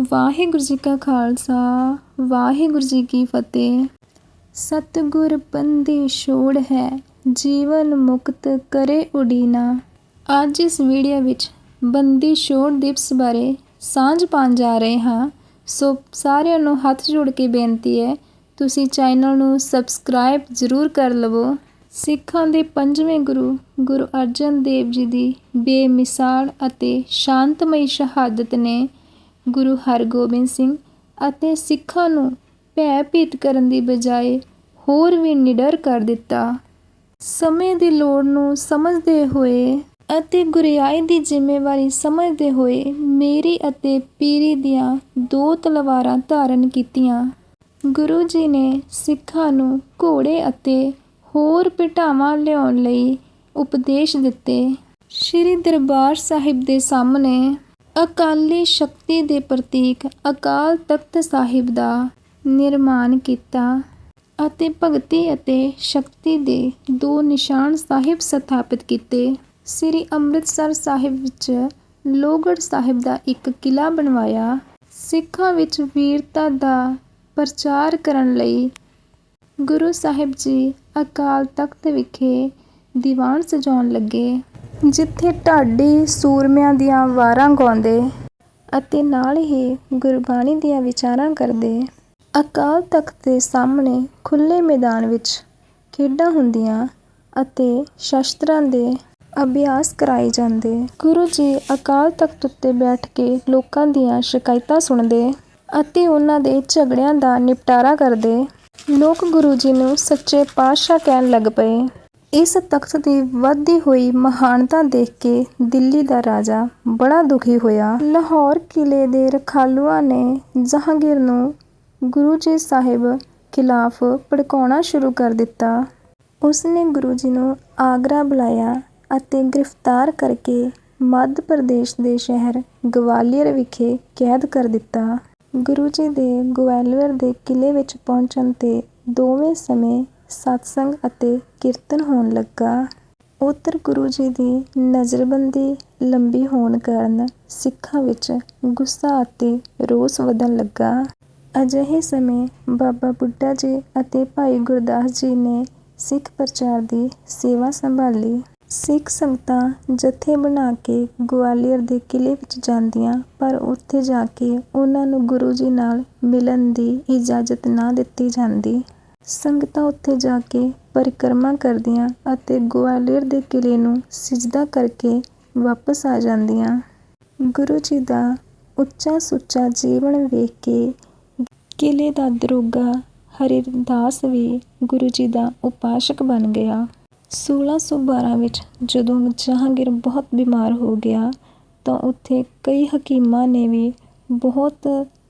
ਵਾਹਿਗੁਰੂ ਜੀ ਕਾ ਖਾਲਸਾ, ਵਾਹਿਗੁਰੂ ਜੀ ਕੀ ਫਤਿਹ। ਸਤਿਗੁਰ ਬੰਦੀ ਛੋੜ ਹੈ, ਜੀਵਨ ਮੁਕਤ ਕਰੇ ਉਡੀਨਾ। ਅੱਜ ਇਸ ਵੀਡੀਓ ਵਿੱਚ ਬੰਦੀ ਛੋੜ ਦਿਵਸ ਬਾਰੇ ਸਾਂਝ ਪਾਉਣ ਜਾ ਰਹੇ ਹਾਂ। ਸੋ ਸਾਰਿਆਂ ਨੂੰ ਹੱਥ ਜੋੜ ਕੇ ਬੇਨਤੀ ਹੈ, ਤੁਸੀਂ ਚੈਨਲ ਨੂੰ ਸਬਸਕ੍ਰਾਈਬ ਜ਼ਰੂਰ ਕਰ ਲਵੋ। ਸਿੱਖਾਂ ਦੇ ਪੰਜਵੇਂ ਗੁਰੂ ਗੁਰੂ ਅਰਜਨ ਦੇਵ ਜੀ ਦੀ ਬੇਮਿਸਾਲ ਅਤੇ ਸ਼ਾਂਤਮਈ ਸ਼ਹਾਦਤ ਨੇ ਗੁਰੂ ਹਰਗੋਬਿੰਦ ਸਿੰਘ ਅਤੇ ਸਿੱਖਾਂ ਨੂੰ ਭੈ ਭੀਤ ਕਰਨ ਦੀ ਬਜਾਏ ਹੋਰ ਵੀ ਨਿਡਰ ਕਰ ਦਿੱਤਾ। ਸਮੇਂ ਦੀ ਲੋੜ ਨੂੰ ਸਮਝਦੇ ਹੋਏ ਅਤੇ ਗੁਰਿਆਈ ਦੀ ਜ਼ਿੰਮੇਵਾਰੀ ਸਮਝਦੇ ਹੋਏ ਮੇਰੀ ਅਤੇ ਪੀਰੀ ਦੀਆਂ ਦੋ ਤਲਵਾਰਾਂ ਧਾਰਨ ਕੀਤੀਆਂ। ਗੁਰੂ ਜੀ ਨੇ ਸਿੱਖਾਂ ਨੂੰ ਘੋੜੇ ਅਤੇ ਹੋਰ ਭੇਟਾਵਾਂ ਲਿਆਉਣ ਲਈ ਉਪਦੇਸ਼ ਦਿੱਤੇ। ਸ੍ਰੀ ਦਰਬਾਰ ਸਾਹਿਬ ਦੇ ਸਾਹਮਣੇ ਅਕਾਲੀ ਸ਼ਕਤੀ ਦੇ ਪ੍ਰਤੀਕ ਅਕਾਲ ਤਖਤ ਸਾਹਿਬ ਦਾ ਨਿਰਮਾਣ ਕੀਤਾ ਅਤੇ ਭਗਤੀ ਅਤੇ ਸ਼ਕਤੀ ਦੇ ਦੋ ਨਿਸ਼ਾਨ ਸਾਹਿਬ ਸਥਾਪਿਤ ਕੀਤੇ। ਸ੍ਰੀ ਅੰਮ੍ਰਿਤਸਰ ਸਾਹਿਬ ਵਿੱਚ ਲੋਹਗੜ੍ਹ ਸਾਹਿਬ ਦਾ ਇੱਕ ਕਿਲਾ ਬਣਵਾਇਆ। ਸਿੱਖਾਂ ਵਿੱਚ ਵੀਰਤਾ ਦਾ ਪ੍ਰਚਾਰ ਕਰਨ ਲਈ ਗੁਰੂ ਸਾਹਿਬ ਜੀ ਅਕਾਲ ਤਖਤ ਵਿਖੇ ਦੀਵਾਨ ਸਜਾਉਣ ਲੱਗੇ। ਜਿੱਥੇ ਢਾਡੀ ਸੂਰਮਿਆਂ ਦੀਆਂ ਵਾਰਾਂ ਗਾਉਂਦੇ ਅਤੇ ਨਾਲ ਹੀ ਗੁਰਬਾਣੀ ਦੀਆਂ ਵਿਚਾਰਾਂ ਕਰਦੇ। ਅਕਾਲ ਤਖਤ ਦੇ ਸਾਹਮਣੇ ਖੁੱਲ੍ਹੇ ਮੈਦਾਨ ਵਿੱਚ ਖੇਡਾਂ ਹੁੰਦੀਆਂ ਅਤੇ ਸ਼ਸਤਰਾਂ ਦੇ ਅਭਿਆਸ ਕਰਾਏ ਜਾਂਦੇ। ਗੁਰੂ ਜੀ ਅਕਾਲ ਤਖਤ ਉੱਤੇ ਬੈਠ ਕੇ ਲੋਕਾਂ ਦੀਆਂ ਸ਼ਿਕਾਇਤਾਂ ਸੁਣਦੇ ਅਤੇ ਉਹਨਾਂ ਦੇ ਝਗੜਿਆਂ ਦਾ ਨਿਪਟਾਰਾ ਕਰਦੇ। ਲੋਕ ਗੁਰੂ ਜੀ ਨੂੰ ਸੱਚੇ ਪਾਤਸ਼ਾਹ ਕਹਿਣ ਲੱਗ ਪਏ। ਇਸ ਤਖਤ ਦੀ ਵੱਧਦੀ ਹੋਈ ਮਹਾਨਤਾ ਦੇਖ ਕੇ ਦਿੱਲੀ ਦਾ ਰਾਜਾ ਬੜਾ ਦੁਖੀ ਹੋਇਆ। ਲਾਹੌਰ ਕਿਲੇ ਦੇ ਰਖਾਲੂਆਂ ਨੇ ਜਹਾਂਗੀਰ ਨੂੰ ਗੁਰੂ ਜੀ ਸਾਹਿਬ ਖਿਲਾਫ ਭੜਕਾਉਣਾ ਸ਼ੁਰੂ ਕਰ ਦਿੱਤਾ। ਉਸਨੇ ਗੁਰੂ ਜੀ ਨੂੰ ਆਗਰਾ ਬੁਲਾਇਆ ਅਤੇ ਗ੍ਰਿਫਤਾਰ ਕਰਕੇ ਮੱਧ ਪ੍ਰਦੇਸ਼ ਦੇ ਸ਼ਹਿਰ ਗਵਾਲੀਅਰ ਵਿਖੇ ਕੈਦ ਕਰ ਦਿੱਤਾ। ਗੁਰੂ ਜੀ ਦੇ ਗਵਾਲੀਅਰ ਦੇ ਕਿਲੇ ਵਿੱਚ ਪਹੁੰਚਣ ਤੇ ਦੋਵੇਂ ਸਮੇਂ ਸਤਸੰਗ ਅਤੇ ਕੀਰਤਨ ਹੋਣ ਲੱਗਾ। ਉੱਧਰ ਗੁਰੂ ਜੀ ਦੀ ਨਜ਼ਰਬੰਦੀ ਲੰਬੀ ਹੋਣ ਕਾਰਨ ਸਿੱਖਾਂ ਵਿੱਚ ਗੁੱਸਾ ਅਤੇ ਰੋਸ ਵਧਣ ਲੱਗਾ। ਅਜਿਹੇ ਸਮੇਂ ਬਾਬਾ ਬੁੱਢਾ ਜੀ ਅਤੇ ਭਾਈ ਗੁਰਦਾਸ ਜੀ ਨੇ ਸਿੱਖ ਪ੍ਰਚਾਰ ਦੀ ਸੇਵਾ ਸੰਭਾਲੀ। ਸਿੱਖ ਸੰਗਤਾਂ ਜਥੇ ਬਣਾ ਕੇ ਗਵਾਲੀਅਰ ਦੇ ਕਿਲੇ ਵਿੱਚ ਜਾਂਦੀਆਂ, ਪਰ ਉੱਥੇ ਜਾ ਕੇ ਉਹਨਾਂ ਨੂੰ ਗੁਰੂ ਜੀ ਨਾਲ ਮਿਲਣ ਦੀ ਇਜਾਜ਼ਤ ਨਾ ਦਿੱਤੀ ਜਾਂਦੀ। ਸੰਗਤਾਂ ਉੱਥੇ ਜਾ ਕੇ ਪਰਿਕਰਮਾ ਕਰਦੀਆਂ ਅਤੇ ਗਵਾਲੀਅਰ ਦੇ ਕਿਲ੍ਹੇ ਨੂੰ ਸਿਜਦਾ ਕਰਕੇ ਵਾਪਸ ਆ ਜਾਂਦੀਆਂ। ਗੁਰੂ ਜੀ ਦਾ ਉੱਚਾ ਸੁੱਚਾ ਜੀਵਨ ਵੇਖ ਕੇ ਕਿਲ੍ਹੇ ਦਾ ਦਰੋਗਾ ਹਰਿਦਾਸ ਵੀ ਗੁਰੂ ਜੀ ਦਾ ਉਪਾਸ਼ਕ ਬਣ ਗਿਆ। 1612 ਵਿੱਚ ਜਦੋਂ ਜਹਾਂਗੀਰ ਬਹੁਤ ਬਿਮਾਰ ਹੋ ਗਿਆ ਤਾਂ ਉੱਥੇ ਕਈ ਹਕੀਮਾਂ ਨੇ ਵੀ ਬਹੁਤ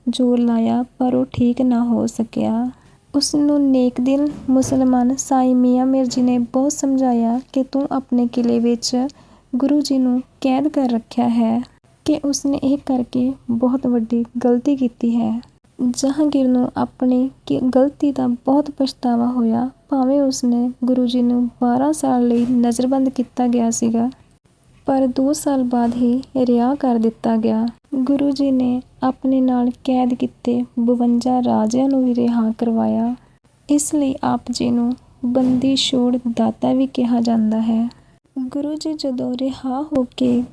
ਜ਼ੋਰ ਲਾਇਆ ਪਰ ਉਹ ਠੀਕ ਨਾ ਹੋ ਸਕਿਆ। ਉਸ ਨੂੰ ਨੇਕ ਦਿਲ, ਮੁਸਲਮਾਨ ਸਾਈ ਮੀਆਂ ਮੀਰ ਜੀ ਨੇ ਬਹੁਤ ਸਮਝਾਇਆ ਕਿ ਤੂੰ ਆਪਣੇ ਕਿਲੇ ਵਿੱਚ ਗੁਰੂ ਜੀ ਨੂੰ ਕੈਦ ਕਰ ਰੱਖਿਆ ਹੈ ਕਿ ਉਸਨੇ ਇਹ ਕਰਕੇ ਬਹੁਤ ਵੱਡੀ ਗਲਤੀ ਕੀਤੀ ਹੈ। ਜਹਾਂਗੀਰ ਨੂੰ ਆਪਣੀ ਗਲਤੀ ਦਾ ਬਹੁਤ ਪਛਤਾਵਾ ਹੋਇਆ। ਭਾਵੇਂ ਉਸਨੇ ਗੁਰੂ ਜੀ ਨੂੰ 12 ਸਾਲ ਲਈ ਨਜ਼ਰਬੰਦ ਕੀਤਾ ਗਿਆ ਸੀਗਾ, ਪਰ ਦੋ ਸਾਲ ਬਾਅਦ ਹੀ ਰਿਹਾ ਕਰ ਦਿੱਤਾ ਗਿਆ। ਗੁਰੂ ਜੀ ਨੇ ਆਪਣੇ ਨਾਲ ਕੈਦ ਕੀਤੇ 52 ਰਾਜਿਆਂ ਨੂੰ ਵੀ ਰਿਹਾ ਕਰਵਾਇਆ। ਇਸ ਲਈ ਆਪ ਜੀ ਨੂੰ ਬੰਦੀ ਛੋੜ ਦਾਤਾ ਵੀ ਕਿਹਾ ਜਾਂਦਾ ਹੈ। ਗੁਰੂ ਜੀ ਜਦੋਂ ਰਿਹਾ ਹੋ ਕੇ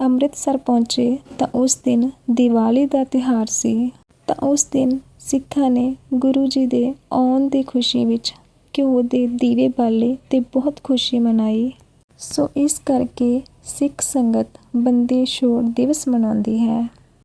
ਅੰਮ੍ਰਿਤਸਰ ਪਹੁੰਚੇ ਤਾਂ ਉਸ ਦਿਨ ਦੀਵਾਲੀ ਦਾ ਤਿਹਾਰ ਸੀ। ਤਾਂ ਉਸ ਦਿਨ ਸਿੱਖਾਂ ਨੇ ਗੁਰੂ ਜੀ ਦੇ ਆਉਣ ਦੀ ਖੁਸ਼ੀ ਵਿੱਚ ਘਿਓ ਦੇ ਦੀਵੇ ਬਾਲੇ ਤੇ ਬਹੁਤ ਖੁਸ਼ੀ ਮਨਾਈ। ਸੋ ਇਸ ਕਰਕੇ ਸਿੱਖ ਸੰਗਤ ਬੰਦੀ ਛੋੜ ਦਿਵਸ ਮਨਾਉਂਦੀ ਹੈ।